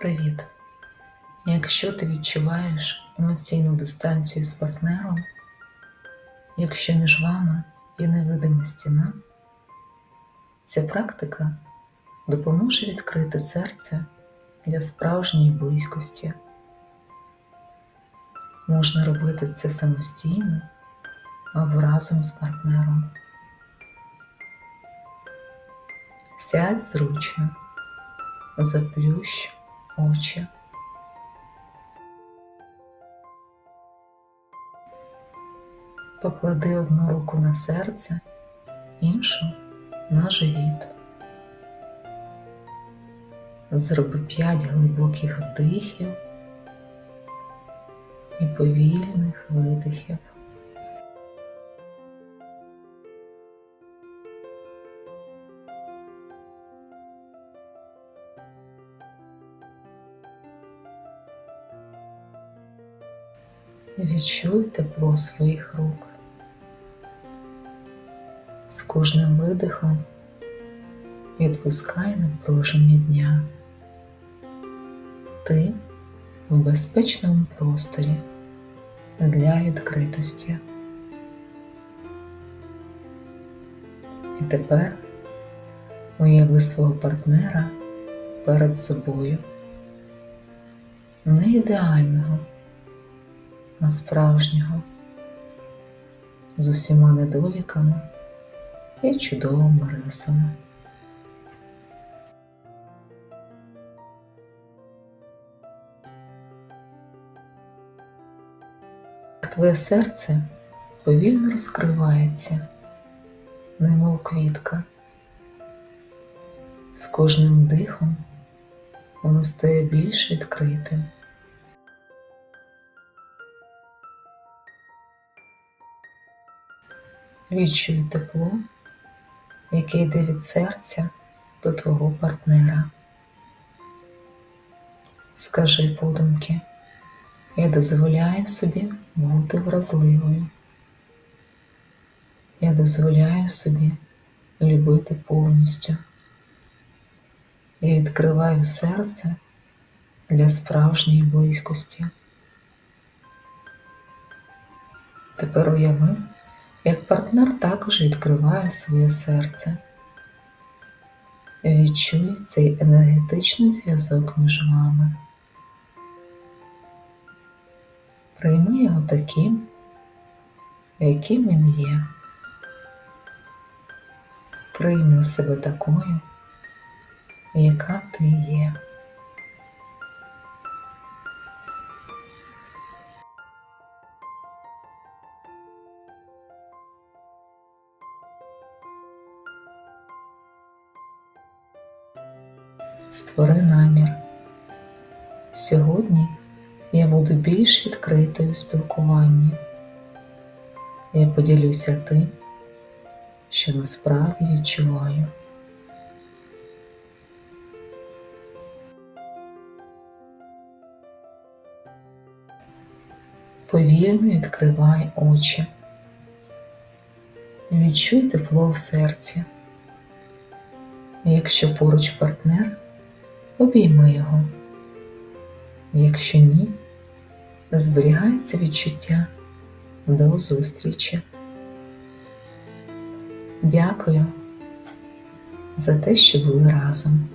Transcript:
Привіт! Якщо ти відчуваєш емоційну дистанцію з партнером, якщо між вами є невидима стіна, ця практика допоможе відкрити серце для справжньої близькості. Можна робити це самостійно або разом з партнером. Сядь зручно, заплющ очі. Поклади одну руку на серце, іншу на живіт. Зроби п'ять глибоких вдихів і повільних видихів. Відчуй тепло своїх рук. З кожним видихом відпускай напруження дня. Ти в безпечному просторі для відкритості. І тепер уяви свого партнера перед собою, не ідеального а справжнього, з усіма недоліками і чудовими рисами. Твоє серце повільно розкривається, немов квітка. З кожним дихом воно стає більш відкритим. Відчуй тепло, яке йде від серця до твого партнера. Скажи подумки, я дозволяю собі бути вразливою. Я дозволяю собі любити повністю. Я відкриваю серце для справжньої близькості. Тепер уяви, як партнер також відкриває своє серце. Відчуй цей енергетичний зв'язок між вами. Прийми його таким, яким він є. Прийми себе такою, яка ти є. Створи намір. Сьогодні я буду більш відкритою у спілкуванні. Я поділюся тим, що насправді відчуваю. Повільно відкривай очі. Відчуй тепло в серці. Якщо поруч партнер, обійми його. Якщо ні, зберігається відчуття до зустрічі. Дякую за те, що були разом.